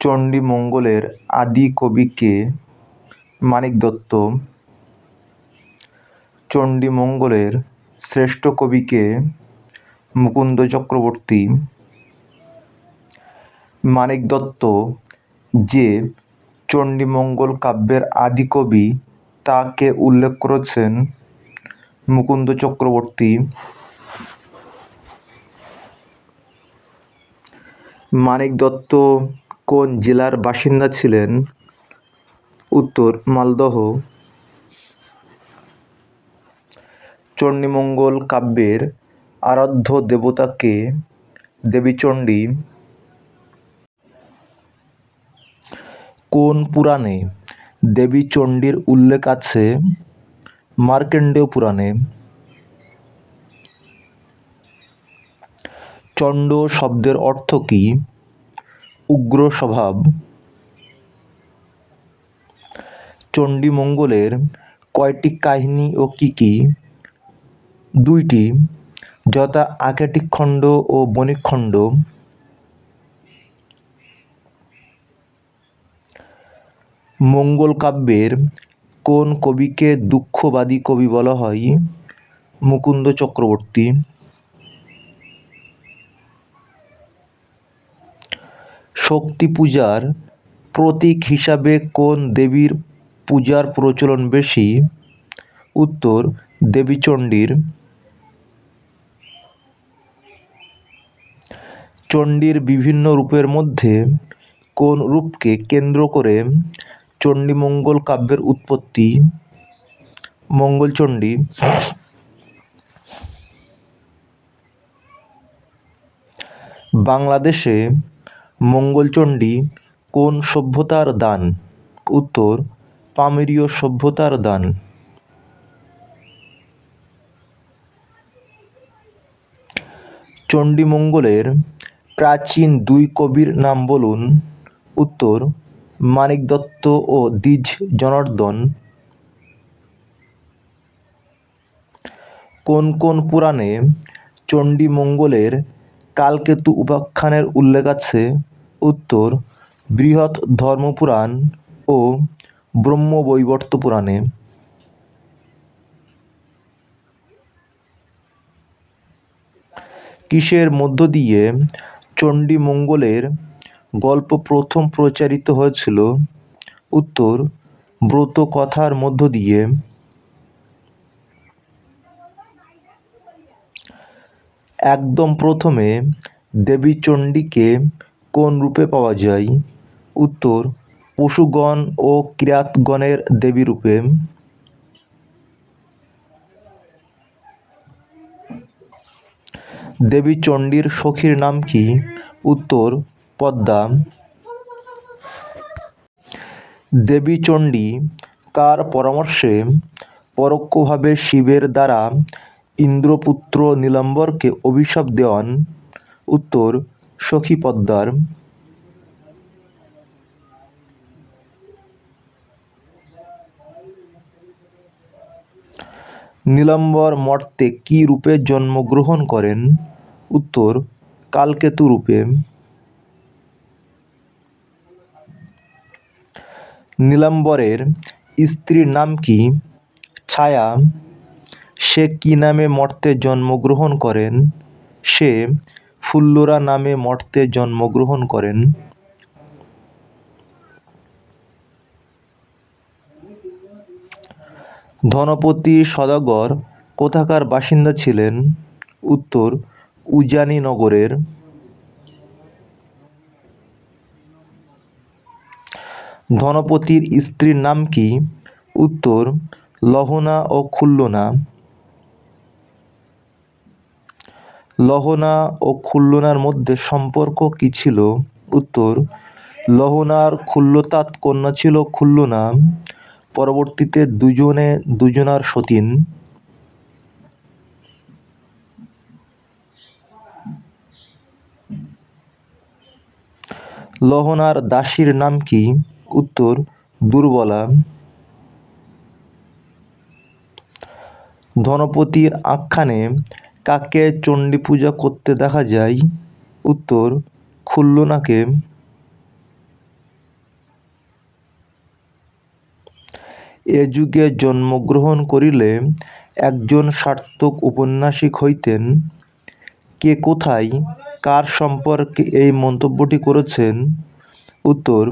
চণ্ডীমঙ্গলের আদি কবি কে মানিক দত্ত। চণ্ডীমঙ্গলের শ্রেষ্ঠ কবি কে মুকুন্দ চক্রবর্তী। মানিক দত্ত যে চণ্ডীমঙ্গল কাব্যের আদি কবি তাকে উল্লেখ করেছেন মুকুন্দ চক্রবর্তী। মানিক দত্ত কোন জেলার বাসিন্দা ছিলেন? উত্তর, মালদহ। চণ্ডীমঙ্গল কাব্যের আরাধ্য দেবতা কে? দেবী চণ্ডী কোন পুরাণে দেবী চণ্ডীর উল্লেখ আছে? মার্কেন্ডেয় পুরাণে। চণ্ড শব্দের অর্থ কী? উগ্র স্বভাব চণ্ডীমঙ্গলের কয়টি কাহিনী ও কী কী? দুইটি, যথা আকেটিক খণ্ড ও বণিক খণ্ড। মঙ্গল কাব্যের কোন কবিকে দুঃখবাদী কবি বলা হয়? মুকুন্দ চক্রবর্তী। শক্তি পূজার প্রতীক হিসাবে কোন দেবীর পূজার প্রচলন বেশি? উত্তর দেবী চণ্ডীর চণ্ডীর বিভিন্ন রূপের মধ্যে কোন রূপকে কেন্দ্র করে চণ্ডীমঙ্গল কাব্যের উৎপত্তি? মঙ্গলচণ্ডী বাংলাদেশে মঙ্গলচণ্ডী, কোন সভ্যতার দান? উত্তর, পামেরীয় সভ্যতার দান। চণ্ডীমঙ্গলের প্রাচীন দুই কবির নাম বলুন। উত্তর, মানিক দত্ত ও দ্বিজ জনার্দন। কোন কোন পুরাণে চণ্ডীমঙ্গলের কালকেতু উপাখ্যানের উল্লেখ আছে? উত্তর, বৃহৎ ধর্মপুরাণ ও ব্রহ্মবৈবর্ত পুরাণে। কিসের মধ্য দিয়ে চণ্ডীমঙ্গলের গল্প প্রথম প্রচারিত হয়েছিল? উত্তর, ব্রত কথার মধ্য দিয়ে। একদম প্রথমে দেবী চণ্ডীকে কোন রূপে পাওয়া যায়? উত্তর, পশুগণ ও কিরাতগণের দেবী রূপে। দেবী চণ্ডীর সখীর নাম কি? উত্তর, পদ্মা। দেবী চণ্ডী কার পরামর্শে পরোক্ষভাবে শিবের দ্বারা ইন্দ্রপুত্র নীলাম্বরকে অভিশাপ দেওয়ান? উত্তর সখী পদ্মার। নীলাম্বর মর্তে কি রূপে জন্মগ্রহণ করেন? উত্তর, কালকেতু রূপে। নীলাম্বরের স্ত্রীর নাম কি? ছায়া। সে কি নামে মর্তে জন্মগ্রহণ করেন? সে ফুল্লরা নামে মর্তে জন্মগ্রহণ করেন। ধনপতি সদাগর কোথাকার বাসিন্দা ছিলেন? উত্তর, উজানি নগরের। ধনপতির স্ত্রীর নাম কি? উত্তর, লহনা ও খুল্লনা। লহনা ও খুল্লনার মধ্যে সম্পর্ক কি ছিল? উত্তর, লহনার খুল্লতাৎ কন্যা ছিল খুল্লনা। পরবর্তীতে দুজনে দুজনার সতীন। লহনার দাসীর নাম কি? উত্তর, দুর্বলা। ধনপতির আখ্যানে কাকে চণ্ডী পূজা করতে দেখা যায়? উত্তর, খুল্লনাকে। এ যুগে জন্মগ্রহণ করিলে একজন সার্থক উপন্যাসিক হইতেন। কে কোথায়, কার সম্পর্কে এই মন্তব্যটি করেছেন? উত্তর,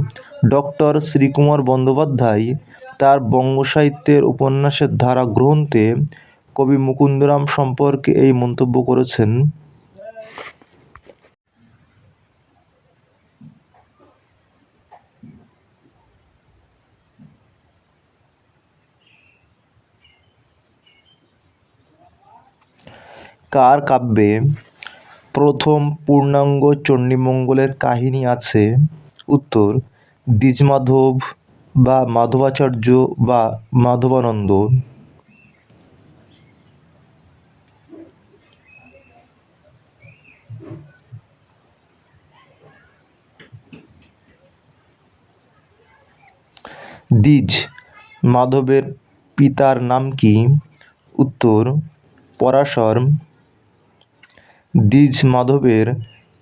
ডক্টর শ্রীকুমার বন্দ্যোপাধ্যায় তার বঙ্গ সাহিত্যের উপন্যাসের ধারা গ্রন্থে কবি মুকুন্দরাম সম্পর্কে এই মন্তব্য করেছেন। কার কাব্যে প্রথম পূর্ণাঙ্গ চণ্ডীমঙ্গলের কাহিনী আছে? উত্তর, দ্বিজমাধব বা মাধবাচার্য বা মাধবানন্দ। দ্বিজ। মাধবের পিতার নাম কি? উত্তর, পরাশর। দ্বিজ মাধবের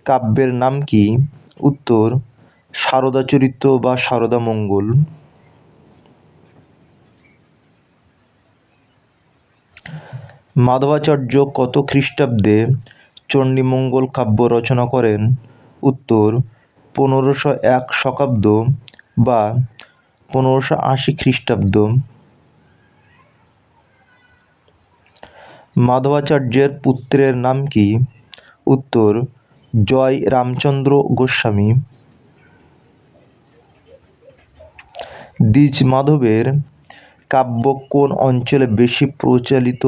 কাব্যের নাম কি? উত্তর সারদাচরিত বা সারদা মঙ্গল। মাধবাচার্য কত খ্রিস্টাব্দে চণ্ডীমঙ্গল কাব্য রচনা করেন? উত্তর, পনেরোশো এক শকাব্দ বা পনেরোশো আশি খ্রিস্টাব্দ মাধবাচার্যের পুত্রের নাম কি? উত্তর, জয় রামচন্দ্র গোস্বামী। দ্বিজ মাধবের কাব্য কোন অঞ্চলে বেশি প্রচলিত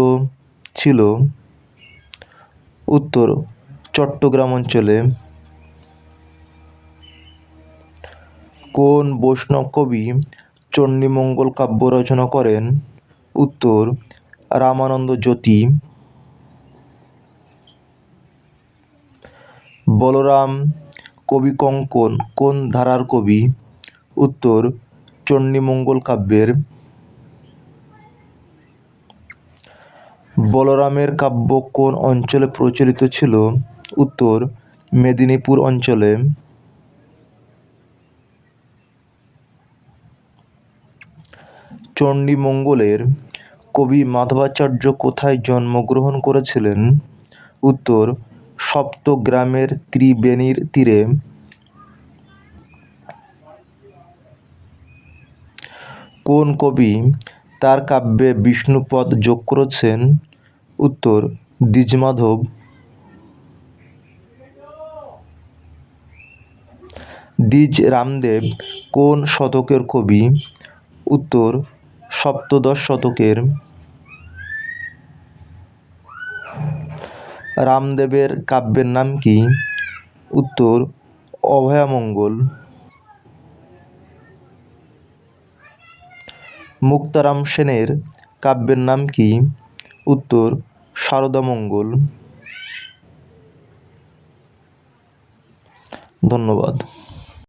ছিল। উত্তর, চট্টগ্রাম অঞ্চলে কোন বৈষ্ণব কবি চণ্ডীমঙ্গল কাব্য রচনা করেন? উত্তর, রামানন্দ জ্যোতি। বলরাম, কবি কঙ্কন, কোন ধারার কবি? উত্তর, চণ্ডীমঙ্গল কাব্যের। বলরামের কাব্য কোন অঞ্চলে প্রচলিত ছিল? উত্তর, মেদিনীপুর অঞ্চলে। চণ্ডীমঙ্গলের কবি মাধবাচার্য কোথায় জন্মগ্রহণ করেছিলেন? উত্তর, সপ্তগ্রামের ত্রিবেণীর তীরে। কোন কবি তার কাব্যে বিষ্ণুপদ যোগ করেছেন? উত্তর, দ্বিজমাধব। দ্বিজ রামদেব কোন শতকের কবি? উত্তর সপ্তদশ শতকের রামদেবের কাব্যের নাম কি? উত্তর, অভয়ামঙ্গল। মুক্তারাম সেনের কাব্যের নাম কি? উত্তর সারদামঙ্গল ধন্যবাদ।